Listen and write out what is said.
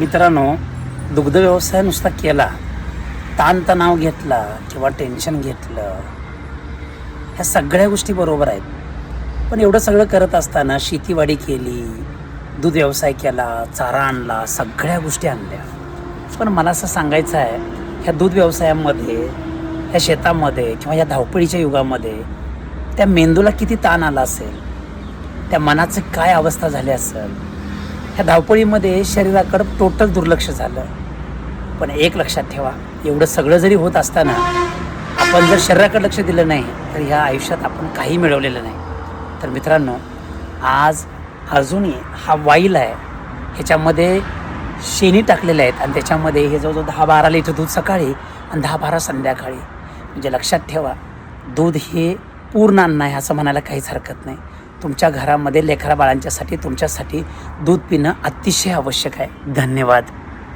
मित्रांनो दुग्ध व्यवसाय नुसता केला ताणतणाव घेतला किंवा टेन्शन घेतलं ह्या सगळ्या गोष्टी बरोबर आहेत. पण एवढं सगळं करत असताना शेतीवाडी केली दूध व्यवसाय केला चारा आणला सगळ्या गोष्टी आणल्या. पण मला असं सांगायचं आहे ह्या दूध व्यवसायामध्ये ह्या शेतामध्ये किंवा या धावपळीच्या युगामध्ये त्या मेंदूला किती ताण आला असेल? त्या मनाचं काय अवस्था झाली असेल? ह्या धावपळीमध्ये शरीराकडं टोटल दुर्लक्ष झालं. पण एक लक्षात ठेवा एवढं सगळं जरी होत असताना आपण जर शरीराकडे लक्ष दिलं नाही तर ह्या आयुष्यात आपण काही मिळवलेलं नाही. तर मित्रांनो आज अजूनही हा वाईल आहे. ह्याच्यामध्ये शेणी टाकलेल्या आहेत आणि त्याच्यामध्ये हे जवळजवळ दहा बारा लिटर दूध सकाळी आणि दहा बारा संध्याकाळी. म्हणजे लक्षात ठेवा दूध हे पूर्ण अन्न आहे असं म्हणायला काहीच हरकत नाही. तुमच्या घरामध्ये लेकरा बाळांच्यासाठी तुमच्यासाठी दूध पिणं अतिशय आवश्यक आहे. धन्यवाद.